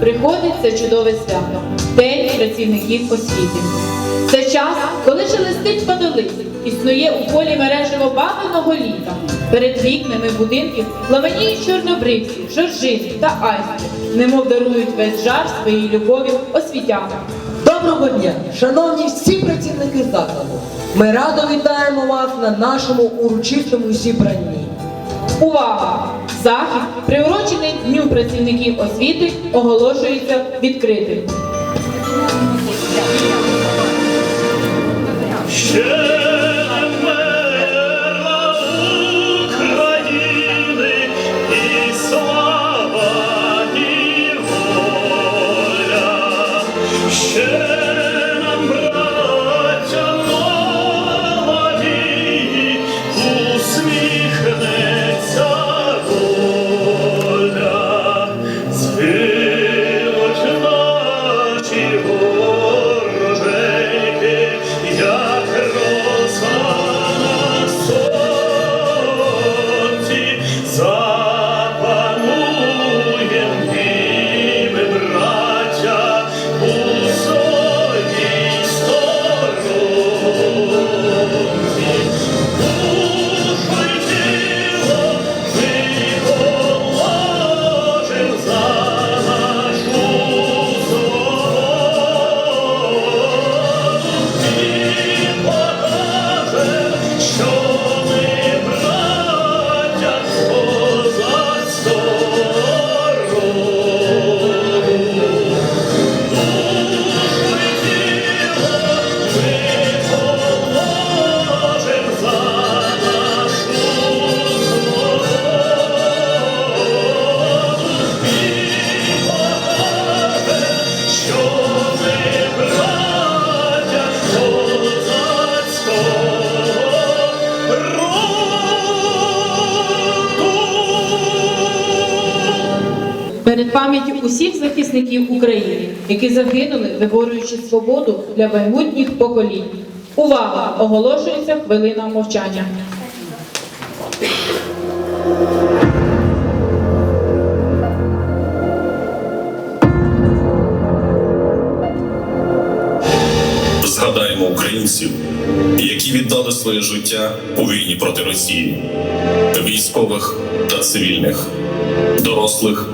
приходить це чудове свято День працівників освіти. Це час, коли шелестить водолиць, існує у полі мережево бабиного літа. Перед вікнами будинків пламеніють чорнобривці, жоржини та айстри, немов дарують весь жар своєї любові освітянам. Доброго дня, шановні всі працівники закладу. Ми радо вітаємо вас на нашому урочистому зібранні. Увага! Захід, приурочений Дню працівників освіти, оголошується відкритим. Перед пам'яттю усіх захисників України, які загинули, виборюючи свободу для майбутніх поколінь. Увага! Оголошується хвилина мовчання. Згадаємо українців, які віддали своє життя у війні проти Росії, військових та цивільних, дорослих.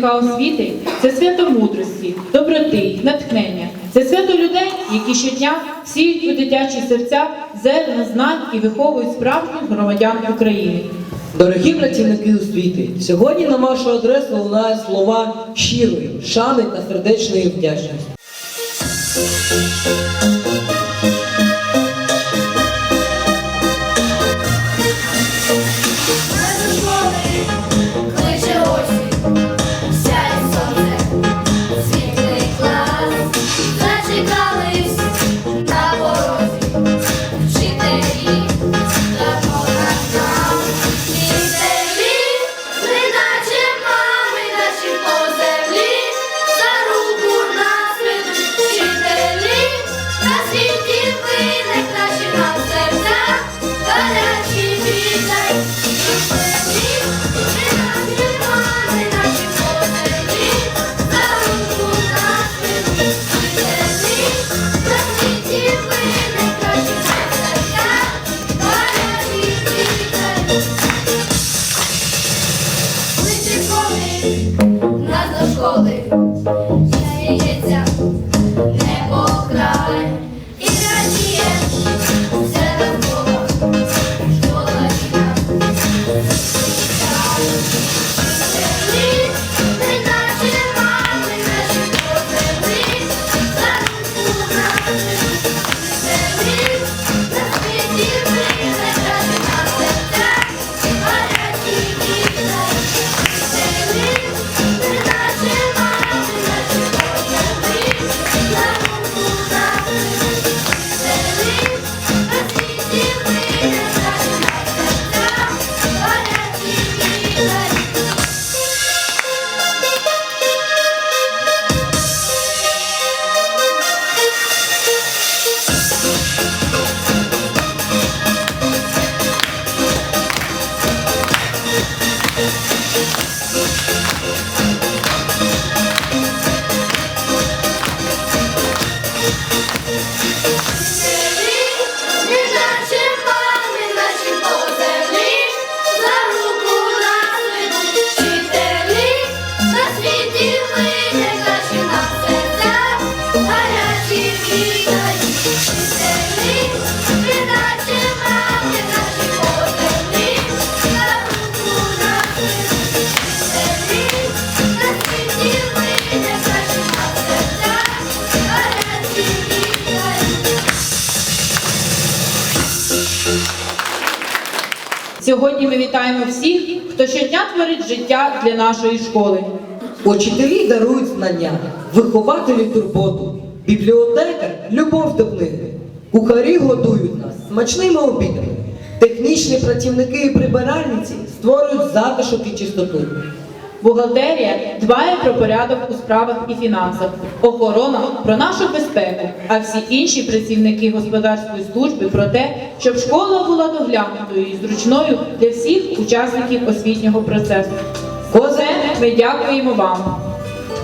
Працівника освіти це свято мудрості, доброти, натхнення. Це свято людей, які щодня сіють у дитячі серця зерна знань і виховують справжніх громадян України. Дорогі працівники освіти, сьогодні на вашу адресу лунають слова щирої, шани та сердечної вдячності. Сьогодні ми вітаємо всіх, хто щодня творить життя для нашої школи. Учителі дарують знання, вихователі турботу, бібліотекар любов до книги. Кухарі годують нас смачними обідами. Технічні працівники і прибиральниці створюють затишок і чистоту. Бухгалтерія дбає про порядок у справах і фінансах, охорона про нашу безпеку, а всі інші працівники господарської служби про те, щоб школа була доглянутою і зручною для всіх учасників освітнього процесу. Оце ми дякуємо вам.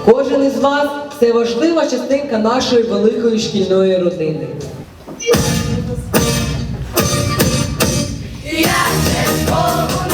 Кожен із вас це важлива частинка нашої великої шкільної родини. Як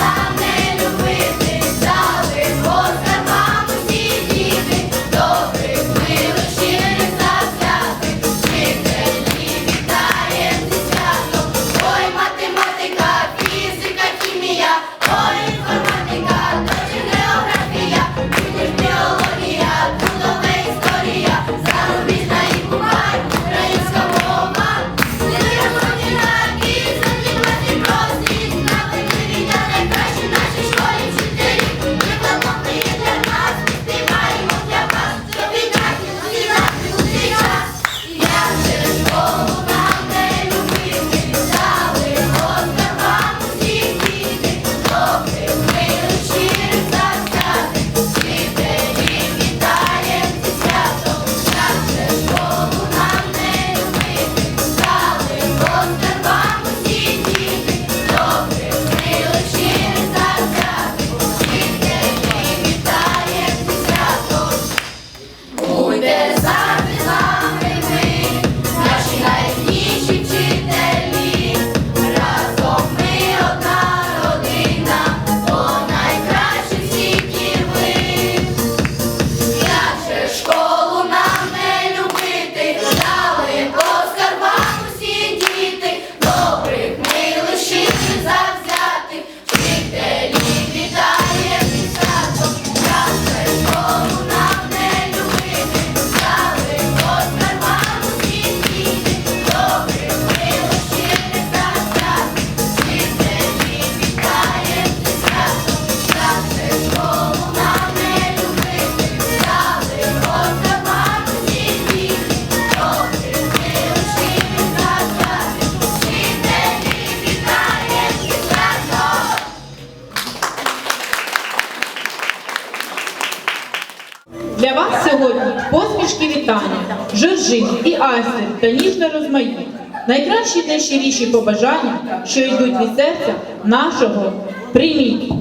та ніжне розмаїття. Найкращі найщиріші побажання, що йдуть від серця нашого прийміть.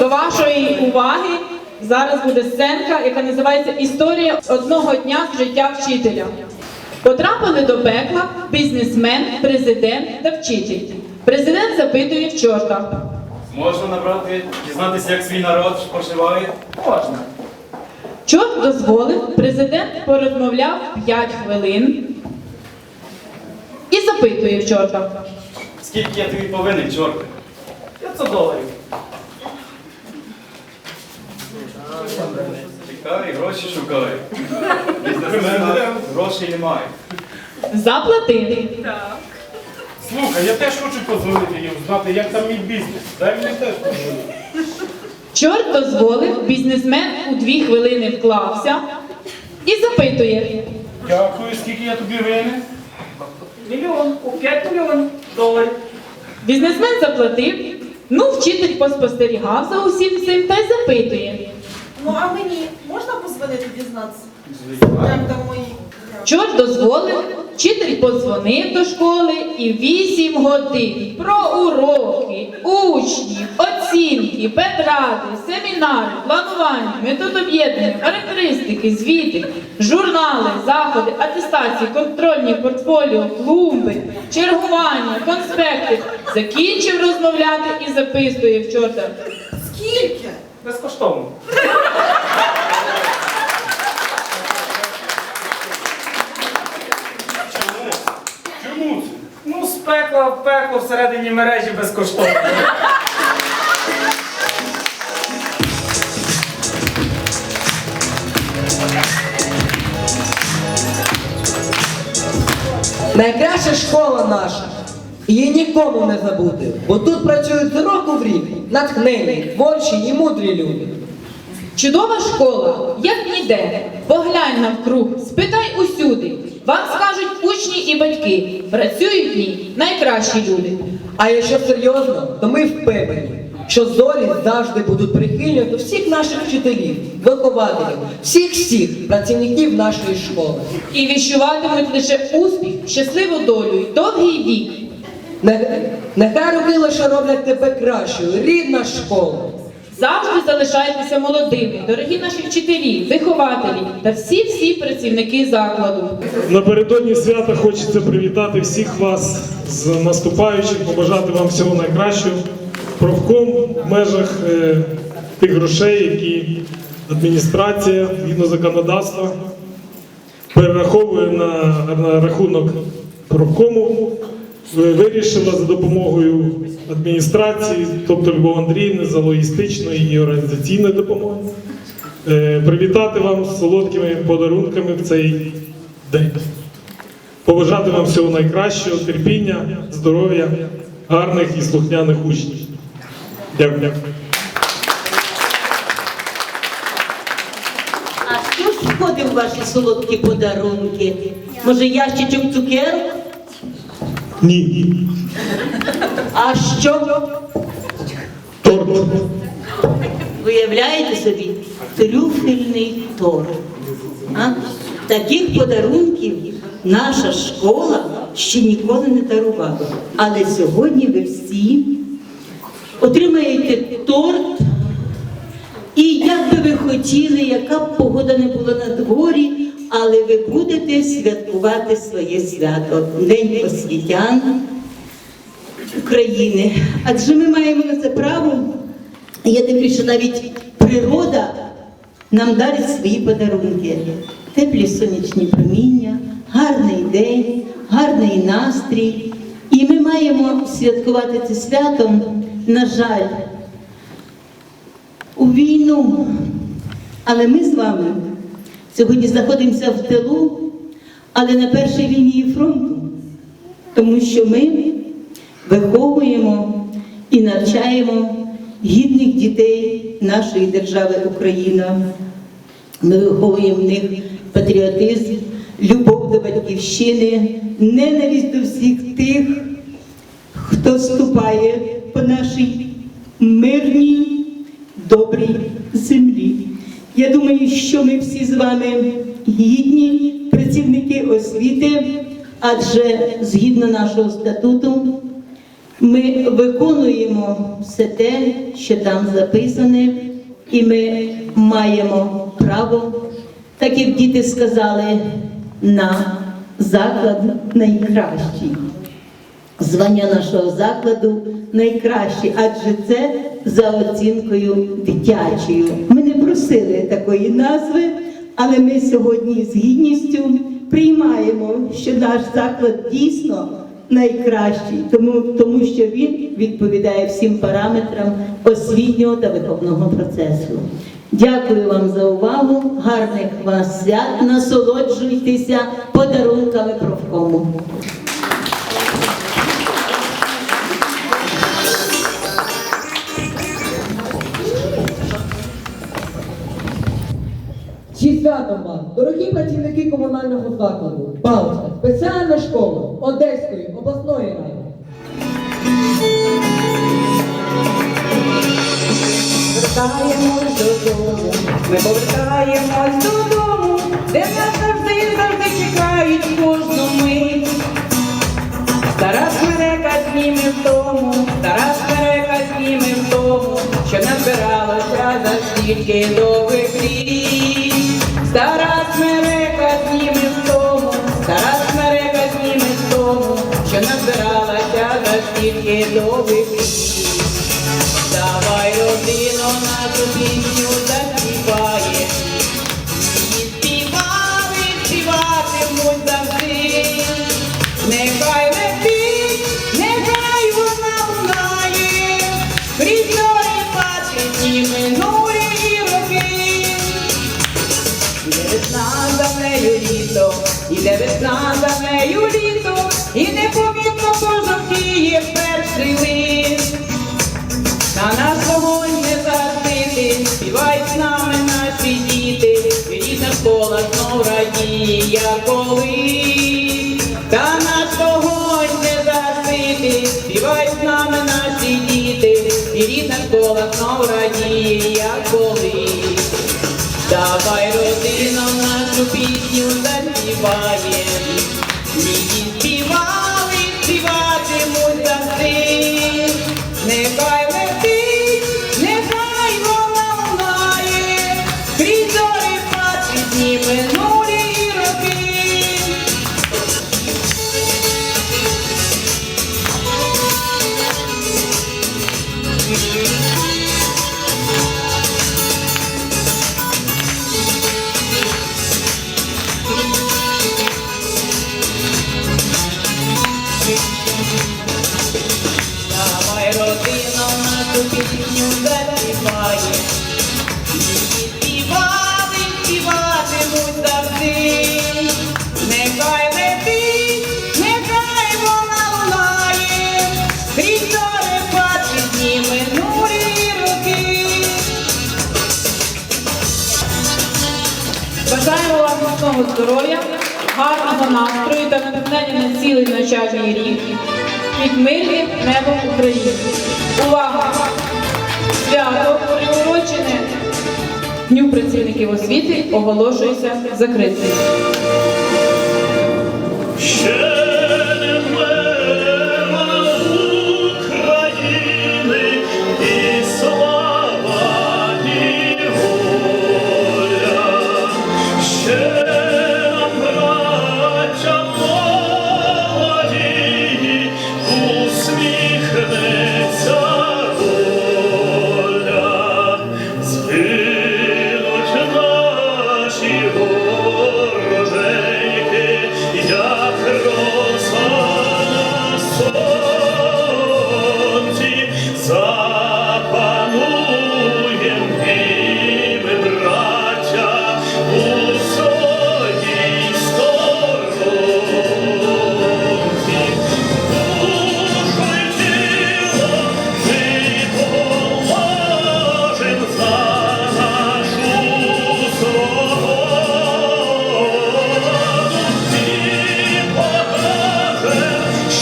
До вашої уваги зараз буде сценка, яка називається Історія одного дня з життя вчителя. Потрапили до пекла бізнесмен, президент та вчитель. Президент запитує в чорта. Можна набрати, дізнатися, як свій народ поживає? Можна. Чорт дозволив, президент порозмовляв 5 хвилин і запитує в чорта. Скільки я тобі повинен, чорти? 500 доларів. Чекай, гроші шукай. Бізнесмен грошей немає. Заплатив. Слухай, я теж хочу подзвонити їм, знати, як там мій бізнес. Дай мені теж подзвонити. Чорт дозволив, бізнесмен у 2 хвилини вклався і запитує. Дякую, скільки я тобі винен? Мільйон, у 5 мільйонів доларів. Бізнесмен заплатив. Ну, вчитель поспостерігав за усім цим та й запитує. Ну а мені можна позвонити дізнатися? Звичайно. Чорт дозволив, вчитель подзвонив до школи і вісім годин про уроки, учнів, оцінки, педради, семінари, планування, метод об'єднання, характеристики, звіти, журнали, заходи, атестації, контрольні портфоліо, клумби, чергування, конспекти. Закінчив розмовляти і записує в чорта. Скільки? Безкоштовно. Чому це? Ну, з пекла в пекло всередині мережі безкоштовно. Найкраща школа наша. Її нікому не забути, бо тут працюють з року в рік натхнені, творчі і мудрі люди. Чудова школа, як ніде. Поглянь навкруг, спитай усюди. Вам скажуть учні і батьки. Працюють в ній найкращі люди. А якщо серйозно, то ми впевнені, що зорі завжди будуть прихильні до всіх наших вчителів, вихователів, всіх всіх працівників нашої школи. І віщуватимуть лише успіх, щасливу долю й довгий вік. Не- Нехай роки лише роблять тебе кращою, рідна школа. Завжди залишайтеся молодими, дорогі наші вчителі, вихователі та всі-всі працівники закладу. Напередодні свята хочеться привітати всіх вас з наступаючим, побажати вам всього найкращого. Профком в межах е, тих грошей, які адміністрація згідно законодавства перераховує на, на рахунок профкому. Ви- Вирішила за допомогою адміністрації, тобто Любов Андріївни, за логістичної і організаційної допомоги. Е, Привітати вам з солодкими подарунками в цей день. Побажати вам всього найкращого, терпіння, здоров'я, гарних і слухняних учнів. Дякую. А що ж входить в ваші солодкі подарунки? Може, ящичок цукерок? Ні. А що? Торт. Виявляєте собі трюфельний торт. А? Таких подарунків наша школа ще ніколи не дарувала. Але сьогодні ви всі отримаєте торт. І як би ви хотіли, яка б погода не була на дворі, але ви будете святкувати своє свято День освітян України. Адже ми маємо на це право. Я дивлюсь, що навіть природа нам дарить свої подарунки. Теплі сонячні проміння, гарний день, гарний настрій. І ми маємо святкувати це свято, на жаль, у війну. Але ми з вами сьогодні знаходимося в тилу, але на першій лінії фронту, тому що ми виховуємо і навчаємо гідних дітей нашої держави Україна. Ми виховуємо в них патріотизм, любов до батьківщини, ненависть до всіх тих, хто ступає по нашій мирній, добрій землі. Я думаю, що ми всі з вами гідні працівники освіти, адже згідно нашого статуту ми виконуємо все те, що там записане, і ми маємо право, так як діти сказали, на заклад найкращий. Звання нашого закладу найкраще, адже це за оцінкою дитячою. Просили такої назви, але ми сьогодні з гідністю приймаємо, що наш заклад дійсно найкращий, тому, тому що він відповідає всім параметрам освітнього та виховного процесу. Дякую вам за увагу, гарних вас свят, насолоджуйтеся подарунками профкому. Святом дорогі працівники комунального закладу, Балтська, спеціальна школа Одеської обласної ради. Повертаємось додому, ми повертаємось додому, де нас завжди, завжди чекають кожну мить. Стара смерека зніме в тому, стара смерека зніме в тому, що назбиралася за стільки довгих літ. Стара смерека зніме в тому, стара смерека зніме в тому, що назиралася за стільки довгих літ. Давай, родину нашу пісню заспіває. 바 міцного здоров'я, гарного настрою та натхнення на цілий навчальний рік під мирне небо України. Увага! Свято приурочене Дню працівників освіти оголошується закритим.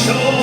show.